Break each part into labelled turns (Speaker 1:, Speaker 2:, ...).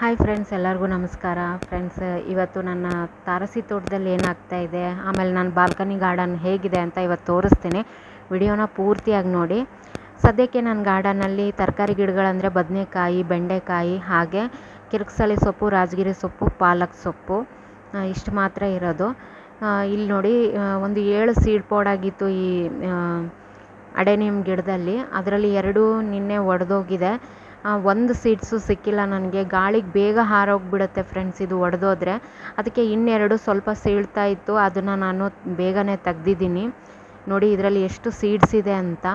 Speaker 1: Hi friends ಎಲ್ಲರಿಗೂ ನಮಸ್ಕಾರ. Friends ಇವತ್ತು ನನ್ನ ತಾರಸಿ ತೋಟದಲ್ಲಿ ಏನಾಗ್ತಾ ಇದೆ, ಆಮೇಲೆ ನಾನು ಬಾಲ್ಕನಿ ಗಾರ್ಡನ್ ಹೇಗಿದೆ ಅಂತ ಇವತ್ತು ತೋರಿಸ್ತೀನಿ. ವಿಡಿಯೋನ ಪೂರ್ತಿಯಾಗಿ ನೋಡಿ. ಸದ್ಯಕ್ಕೆ ನನ್ನ ಗಾರ್ಡನಲ್ಲಿ ತರಕಾರಿ ಗಿಡಗಳಂದರೆ ಬದನೆಕಾಯಿ, ಬೆಂಡೆಕಾಯಿ, ಹಾಗೆ ಕಿರ್ಕ್ಸಳಿ ಸೊಪ್ಪು, ರಾಜಗಿರಿ ಸೊಪ್ಪು, ಪಾಲಕ್ ಸೊಪ್ಪು ಇಷ್ಟು ಮಾತ್ರ ಇರೋದು. ಇಲ್ಲಿ ನೋಡಿ ಒಂದು ಏಳು ಸೀಡ್ ಆಗಿತ್ತು ಈ ಅಡೆನಿಯಮ್ ಗಿಡದಲ್ಲಿ. ಅದರಲ್ಲಿ ಎರಡು ನಿನ್ನೆ ಒಡೆದೋಗಿದೆ. ಒಂದು ಸೀಟ್ಸು ಸಿಕ್ಕಿಲ್ಲ ನನಗೆ. ಗಾಳಿಗೆ ಬೇಗ ಹಾರೋಗ್ಬಿಡುತ್ತೆ ಫ್ರೆಂಡ್ಸ್ ಇದು ಒಡೆದೋದ್ರೆ. ಅದಕ್ಕೆ ಇನ್ನೆರಡು ಸ್ವಲ್ಪ ಸೀಳ್ತಾ ಇತ್ತು. ಅದನ್ನು ನಾನು ಬೇಗನೆ ತೆಗ್ದಿದ್ದೀನಿ. ನೋಡಿ, ಇದರಲ್ಲಿ ಎಷ್ಟು ಸೀಡ್ಸ್ ಇದೆ ಅಂತ.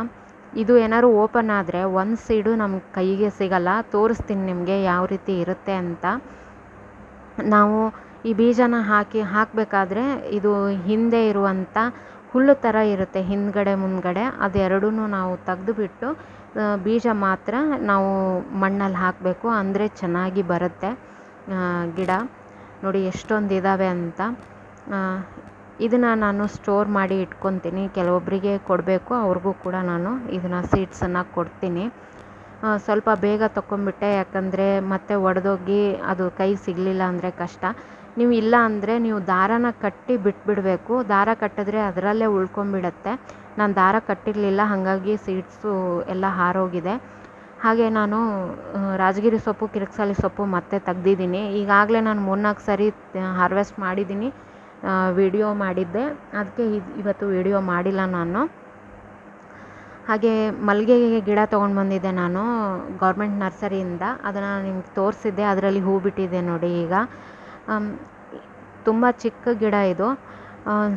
Speaker 1: ಇದು ಏನಾದ್ರು ಓಪನ್ ಆದರೆ ಒಂದು ಸೀಡು ನಮ್ಮ ಕೈಗೆ ಸಿಗಲ್ಲ. ತೋರಿಸ್ತೀನಿ ನಿಮಗೆ ಯಾವ ರೀತಿ ಇರುತ್ತೆ ಅಂತ. ನಾವು ಈ ಬೀಜನ ಹಾಕಿ ಹಾಕಬೇಕಾದ್ರೆ ಇದು ಹಿಂದೆ ಇರುವಂಥ ಹುಲ್ಲು ಥರ ಇರುತ್ತೆ ಹಿಂದ್ಗಡೆ ಮುಂದ್ಗಡೆ. ಅದೆರಡೂ ನಾವು ತೆಗೆದುಬಿಟ್ಟು ಬೀಜ ಮಾತ್ರ ನಾವು ಮಣ್ಣಲ್ಲಿ ಹಾಕಬೇಕು. ಅಂದರೆ ಚೆನ್ನಾಗಿ ಬರುತ್ತೆ ಗಿಡ. ನೋಡಿ ಎಷ್ಟೊಂದು ಇದ್ದಾವೆ ಅಂತ. ಇದನ್ನು ನಾನು ಸ್ಟೋರ್ ಮಾಡಿ ಇಟ್ಕೊತೀನಿ. ಕೆಲವೊಬ್ಬರಿಗೆ ಕೊಡಬೇಕು. ಅವ್ರಿಗೂ ಕೂಡ ನಾನು ಇದನ್ನು ಸೀಡ್ಸನ್ನು ಕೊಡ್ತೀನಿ. ಸ್ವಲ್ಪ ಬೇಗ ತಕ್ಕೊಂಬಿಟ್ಟೆ ಯಾಕಂದರೆ ಮತ್ತೆ ಒಡೆದೋಗಿ ಅದು ಕೈ ಸಿಗಲಿಲ್ಲ ಅಂದರೆ ಕಷ್ಟ. ನೀವು ಇಲ್ಲ ಅಂದರೆ ನೀವು ದಾರನ ಕಟ್ಟಿ ಬಿಟ್ಬಿಡಬೇಕು. ದಾರ ಕಟ್ಟಿದ್ರೆ ಅದರಲ್ಲೇ ಉಳ್ಕೊಂಬಿಡತ್ತೆ ನಾನು ದಾರ ಕಟ್ಟಿರಲಿಲ್ಲ, ಹಾಗಾಗಿ ಸೀಡ್ಸು ಎಲ್ಲ ಹಾರೋಗಿದೆ. ಹಾಗೆ ನಾನು ರಾಜಗಿರಿ ಸೊಪ್ಪು, ಕಿರಿಕ್ಸಾಲಿ ಸೊಪ್ಪು ಮತ್ತೆ ತೆಗ್ದಿದ್ದೀನಿ. ಈಗಾಗಲೇ ನಾನು ಮೂರ್ನಾಲ್ಕು ಸರಿ ಹಾರ್ವೆಸ್ಟ್ ಮಾಡಿದ್ದೀನಿ. ವಿಡಿಯೋ ಮಾಡಿದ್ದೆ. ಅದಕ್ಕೆ ಇವತ್ತು ವಿಡಿಯೋ ಮಾಡಿಲ್ಲ ನಾನು. ಹಾಗೆ ಮಲ್ಲಿಗೆ ಗಿಡ ತೊಗೊಂಡು ಬಂದಿದ್ದೆ ನಾನು ಗೌರ್ಮೆಂಟ್ ನರ್ಸರಿಯಿಂದ ಅದನ್ನು ನಿಮ್ಗೆ ತೋರಿಸಿದ್ದೆ, ಅದರಲ್ಲಿ ಹೂ ಬಿಟ್ಟಿದೆ ನೋಡಿ ಈಗ. ತುಂಬ ಚಿಕ್ಕ ಗಿಡ ಇದು.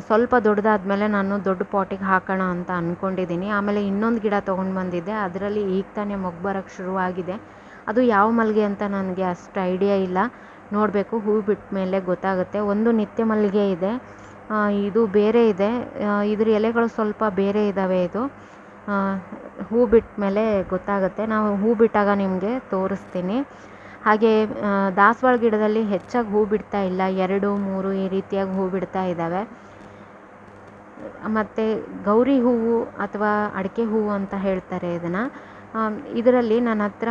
Speaker 1: ಸ್ವಲ್ಪ ದೊಡ್ಡದಾದ ಮೇಲೆ ನಾನು ದೊಡ್ಡ ಪಾಟಿಗೆ ಹಾಕೋಣ ಅಂತ ಅಂದ್ಕೊಂಡಿದ್ದೀನಿ ಆಮೇಲೆ ಇನ್ನೊಂದು ಗಿಡ ತೊಗೊಂಡು ಬಂದಿದ್ದೆ, ಅದರಲ್ಲಿ ಈಗ ತಾನೇ ಮೊಗ್ಗು ಬರೋಕ್ಕೆ ಶುರುವಾಗಿದೆ. ಅದು ಯಾವ ಮಲ್ಲಿಗೆ ಅಂತ ನನಗೆ ಅಷ್ಟು ಐಡಿಯಾ ಇಲ್ಲ. ನೋಡಬೇಕು, ಹೂ ಬಿಟ್ಟ ಮೇಲೆ ಗೊತ್ತಾಗುತ್ತೆ. ಒಂದು ನಿತ್ಯ ಮಲ್ಲಿಗೆ ಇದೆ. ಇದು ಬೇರೆ ಇದೆ. ಇದರ ಎಲೆಗಳು ಸ್ವಲ್ಪ ಬೇರೆ ಇದ್ದಾವೆ ಇದು. ಹೂ ಬಿಟ್ಟ ಮೇಲೆ ಗೊತ್ತಾಗುತ್ತೆ. ನಾವು ಹೂ ಬಿಟ್ಟಾಗ ನಿಮಗೆ ತೋರಿಸ್ತೀನಿ. ಹಾಗೆ ದಾಸವಾಳ ಗಿಡದಲ್ಲಿ ಹೆಚ್ಚಾಗಿ ಹೂ ಬಿಡ್ತಾ ಇಲ್ಲ. ಎರಡು, ಮೂರು ಈ ರೀತಿಯಾಗಿ ಹೂ ಬಿಡ್ತಾ ಇದ್ದಾವೆ. ಮತ್ತು ಗೌರಿ ಹೂವು ಅಥವಾ ಅಡಿಕೆ ಹೂವು ಅಂತ ಹೇಳ್ತಾರೆ ಇದನ್ನು. ಇದರಲ್ಲಿ ನನ್ನ ಹತ್ರ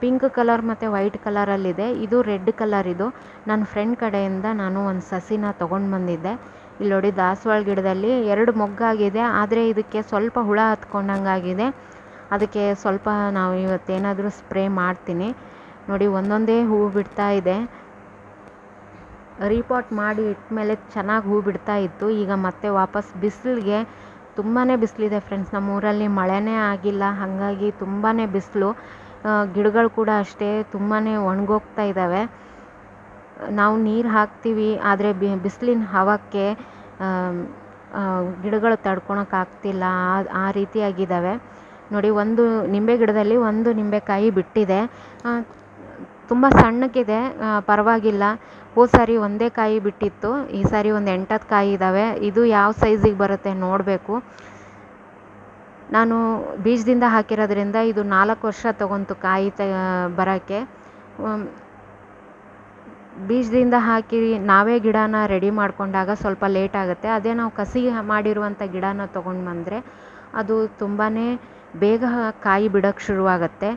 Speaker 1: ಪಿಂಕ್ ಕಲರ್ ಮತ್ತು ವೈಟ್ ಕಲರಲ್ಲಿದೆ. ಇದು ರೆಡ್ ಕಲರ್ ಇದು. ನನ್ನ ಫ್ರೆಂಡ್ ಕಡೆಯಿಂದ ನಾನು ಒಂದು ಸಸಿನ ತೊಗೊಂಡು ಬಂದಿದ್ದೆ. ಇಲ್ಲಿ ನೋಡಿ ದಾಸವಾಳ ಗಿಡದಲ್ಲಿ ಎರಡು ಮೊಗ್ಗಾಗಿದೆ, ಆದರೆ ಇದಕ್ಕೆ ಸ್ವಲ್ಪ ಹುಳ ಹತ್ಕೊಂಡಂಗಾಗಿದೆ. ಅದಕ್ಕೆ ಸ್ವಲ್ಪ ನಾವು ಇವತ್ತೇನಾದರೂ ಸ್ಪ್ರೇ ಮಾಡ್ತೀನಿ. ನೋಡಿ ಒಂದೊಂದೇ ಹೂ ಬಿಡ್ತಾ ಇದೆ. ರೀಪಾಟ್ ಮಾಡಿ ಇಟ್ಮೇಲೆ ಚೆನ್ನಾಗಿ ಹೂ ಬಿಡ್ತಾ ಇತ್ತು. ಈಗ ಮತ್ತೆ ವಾಪಸ್ ಬಿಸಿಲಿಗೆ ತುಂಬಾ ಬಿಸಿಲಿದೆ ಫ್ರೆಂಡ್ಸ್. ನಮ್ಮ ಊರಲ್ಲಿ ಮಳೆನೇ ಆಗಿಲ್ಲ, ಹಾಗಾಗಿ ತುಂಬಾ ಬಿಸಿಲು. ಗಿಡಗಳು ಕೂಡ ಅಷ್ಟೇ ತುಂಬಾ ಒಣಗೋಗ್ತಾ ಇದ್ದಾವೆ ನಾವು ನೀರು ಹಾಕ್ತೀವಿ, ಆದರೆ ಬಿಸಿಲಿನ ಹವಕ್ಕೆ ಗಿಡಗಳು ತಡ್ಕೊಳಕ್ಕೆ ತಡ್ಕೊಳಕ್ಕಾಗ್ತಿಲ್ಲ ಆ ರೀತಿಯಾಗಿದ್ದಾವೆ ನೋಡಿ, ಒಂದು ನಿಂಬೆ ಗಿಡದಲ್ಲಿ ಒಂದು ನಿಂಬೆಕಾಯಿ ಬಿಟ್ಟಿದೆ. ತುಂಬ ಸಣ್ಣಕ್ಕಿದೆ ಪರವಾಗಿಲ್ಲ. ಹೋದ ಸಾರಿ ಒಂದೇ ಕಾಯಿ ಬಿಟ್ಟಿತ್ತು, ಈ ಸಾರಿ ಒಂದು ಎಂಟತ್ತು ಕಾಯಿ ಇದ್ದಾವೆ ಇದು ಯಾವ ಸೈಜಿಗೆ ಬರುತ್ತೆ ನೋಡಬೇಕು. ನಾನು ಬೀಜದಿಂದ ಹಾಕಿರೋದ್ರಿಂದ ಇದು ನಾಲ್ಕು ವರ್ಷ ತಗೊಂತು ಕಾಯಿ ತ, ಬರೋಕ್ಕೆ. ಬೀಜದಿಂದ ಹಾಕಿ ನಾವೇ ಗಿಡನ ರೆಡಿ ಮಾಡಿಕೊಂಡಾಗ ಸ್ವಲ್ಪ ಲೇಟ್ ಆಗುತ್ತೆ. ಅದೇ ನಾವು ಕಸಿ ಮಾಡಿರುವಂಥ ಗಿಡನ ತೊಗೊಂಡು ಬಂದರೆ ಅದು ತುಂಬಾ ಬೇಗ ಕಾಯಿ ಬಿಡೋಕ್ಕೆ ಶುರುವಾಗುತ್ತೆ.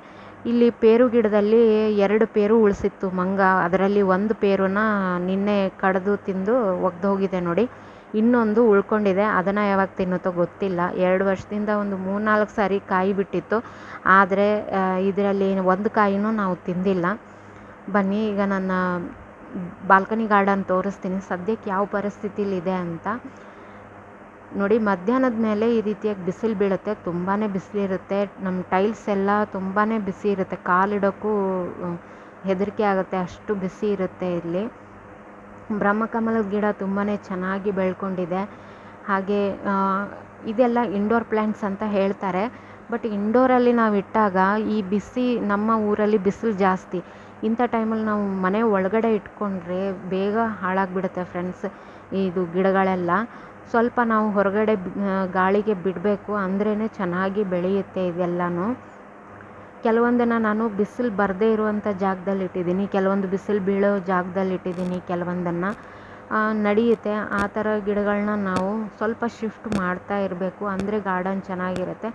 Speaker 1: ಇಲ್ಲಿ ಪೇರು ಗಿಡದಲ್ಲಿ ಎರಡು ಪೇರು ಉಳಿಸಿತ್ತು ಮಂಗ. ಅದರಲ್ಲಿ ಒಂದು ಪೇರನ್ನ ನಿನ್ನೆ ಕಡಿದು ತಿಂದು ಒಗ್ದೋಗಿದೆ ನೋಡಿ. ಇನ್ನೊಂದು ಉಳ್ಕೊಂಡಿದೆ. ಅದನ್ನು ಯಾವಾಗ ತಿನ್ನುತ್ತೋ ಗೊತ್ತಿಲ್ಲ. ಎರಡು ವರ್ಷದಿಂದ ಒಂದು ಮೂರ್ನಾಲ್ಕು ಸಾರಿ ಕಾಯಿ ಬಿಟ್ಟಿತ್ತು. ಆದರೆ ಇದರಲ್ಲಿ ಒಂದು ಕಾಯಿನೂ ನಾವು ತಿಂದಿಲ್ಲ. ಬನ್ನಿ, ಈಗ ನನ್ನ ಬಾಲ್ಕನಿ ಗಾರ್ಡನ್ ತೋರಿಸ್ತೀನಿ. ಸದ್ಯಕ್ಕೆ ಯಾವ ಪರಿಸ್ಥಿತಿಲಿದೆ ಅಂತ. ನೋಡಿ, ಮಧ್ಯಾಹ್ನದ ಮೇಲೆ ಈ ರೀತಿಯಾಗಿ ಬಿಸಿಲು ಬೀಳುತ್ತೆ. ತುಂಬಾ ಬಿಸಿಲಿರುತ್ತೆ ನಮ್ಮ ಟೈಲ್ಸ್ ಎಲ್ಲ ತುಂಬಾ ಬಿಸಿ ಇರುತ್ತೆ. ಕಾಲಿಡೋಕ್ಕೂ ಹೆದರಿಕೆ ಆಗುತ್ತೆ. ಅಷ್ಟು ಬಿಸಿ ಇರುತ್ತೆ ಇಲ್ಲಿ. ಬ್ರಹ್ಮಕಮಲದ ಗಿಡ ತುಂಬಾ ಚೆನ್ನಾಗಿ ಬೆಳ್ಕೊಂಡಿದೆ. ಹಾಗೆ ಇದೆಲ್ಲ ಇಂಡೋರ್ ಪ್ಲ್ಯಾಂಟ್ಸ್ ಅಂತ ಹೇಳ್ತಾರೆ. ಬಟ್ ಇಂಡೋರಲ್ಲಿ ನಾವು ಇಟ್ಟಾಗ ಈ ಬಿಸಿ ನಮ್ಮ ಊರಲ್ಲಿ ಬಿಸಿಲು ಜಾಸ್ತಿ. ಇಂಥ ಟೈಮಲ್ಲಿ ನಾವು ಮನೆ ಒಳಗಡೆ ಇಟ್ಕೊಂಡ್ರೆ ಬೇಗ ಹಾಳಾಗಿಬಿಡುತ್ತೆ ಫ್ರೆಂಡ್ಸ್ ಇದು ಗಿಡಗಳೆಲ್ಲ. ಸ್ವಲ್ಪ ನಾವು ಹೊರಗಡೆ ಗಾಳಿಗೆ ಬಿಡಬೇಕು ಅಂದ್ರೇ ಚೆನ್ನಾಗಿ ಬೆಳೆಯುತ್ತೆ ಇದೆಲ್ಲನೂ. ಕೆಲವೊಂದನ್ನು ನಾನು ಬಿಸಿಲು ಬರದೇ ಇರುವಂಥ ಜಾಗದಲ್ಲಿ ಇಟ್ಟಿದ್ದೀನಿ, ಕೆಲವೊಂದು ಬಿಸಿಲು ಬೀಳೋ ಜಾಗದಲ್ಲಿ ಇಟ್ಟಿದ್ದೀನಿ, ಕೆಲವೊಂದನ್ನು ನಡೆಯುತ್ತೆ. ಆ ಥರ ಗಿಡಗಳನ್ನ ನಾವು ಸ್ವಲ್ಪ ಶಿಫ್ಟ್ ಮಾಡ್ತಾ ಇರಬೇಕು, ಅಂದರೆ ಗಾರ್ಡನ್ ಚೆನ್ನಾಗಿರುತ್ತೆ.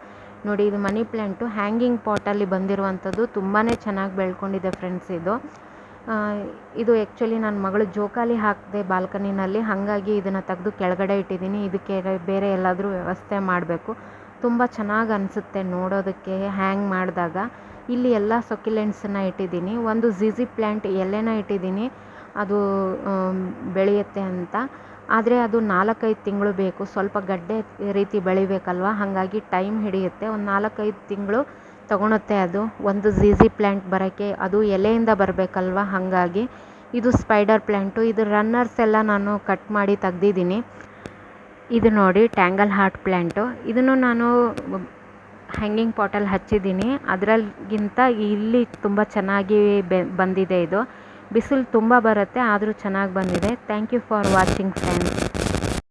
Speaker 1: ನೋಡಿ, ಇದು ಮನಿ ಪ್ಲ್ಯಾಂಟು ಹ್ಯಾಂಗಿಂಗ್ ಪಾಟಲ್ಲಿ ಬಂದಿರುವಂಥದ್ದು ತುಂಬಾ ಚೆನ್ನಾಗಿ ಬೆಳ್ಕೊಂಡಿದೆ ಫ್ರೆಂಡ್ಸ್ ಇದು. ಇದು ಆ್ಯಕ್ಚುಲಿ ನನ್ನ ಮಗಳು ಜೋಕಾಲಿ ಹಾಕಿದೆ ಬಾಲ್ಕನಿನಲ್ಲಿ. ಹಾಗಾಗಿ ಇದನ್ನು ತೆಗೆದು ಕೆಳಗಡೆ ಇಟ್ಟಿದ್ದೀನಿ. ಇದಕ್ಕೆ ಬೇರೆ ಎಲ್ಲಾದರೂ ವ್ಯವಸ್ಥೆ ಮಾಡಬೇಕು. ತುಂಬ ಚೆನ್ನಾಗಿ ಅನಿಸುತ್ತೆ ನೋಡೋದಕ್ಕೆ, ಹ್ಯಾಂಗ್ ಮಾಡಿದಾಗ. ಇಲ್ಲಿ ಎಲ್ಲ ಸೊಕ್ಯುಲೆಂಟ್ಸನ್ನ ಇಟ್ಟಿದ್ದೀನಿ. ಒಂದು ಝಿಝಿ ಪ್ಲ್ಯಾಂಟ್ ಎಲೆನ ಇಟ್ಟಿದ್ದೀನಿ. ಅದು ಬೆಳೆಯುತ್ತೆ ಅಂತ. ಆದರೆ ಅದು ನಾಲ್ಕೈದು ತಿಂಗಳು ಬೇಕು. ಸ್ವಲ್ಪ ಗಡ್ಡೆ ರೀತಿ ಬೆಳಿಬೇಕಲ್ವ? ಹಾಗಾಗಿ ಟೈಮ್ ಹಿಡಿಯುತ್ತೆ. ಒಂದು ನಾಲ್ಕೈದು ತಿಂಗಳು ತಗೊಳುತ್ತೆ ಅದು. ಒಂದು ಝೀಝಿ ಪ್ಲ್ಯಾಂಟ್ ಬರೋಕ್ಕೆ ಅದು ಎಲೆಯಿಂದ ಬರಬೇಕಲ್ವ? ಹಾಗಾಗಿ ಇದು ಸ್ಪೈಡರ್ ಪ್ಲ್ಯಾಂಟು ಇದು ರನ್ನರ್ಸ್ ಎಲ್ಲ ನಾನು ಕಟ್ ಮಾಡಿ ತೆಗ್ದಿದ್ದೀನಿ. ಇದು ನೋಡಿ ಟ್ಯಾಂಗಲ್ ಹಾರ್ಟ್ ಪ್ಲ್ಯಾಂಟು ಇದನ್ನು ನಾನು ಹ್ಯಾಂಗಿಂಗ್ ಪಾಟಲ್ಲಿ ಹಚ್ಚಿದ್ದೀನಿ. ಅದರಲ್ಲಿಗಿಂತ ಇಲ್ಲಿ ತುಂಬ ಚೆನ್ನಾಗಿ ಬೆ, ಬಂದಿದೆ ಇದು. ಬಿಸಿಲು ತುಂಬ ಬರುತ್ತೆ ಆದರೂ ಚೆನ್ನಾಗಿ ಬಂದಿದೆ. Thank you for watching friends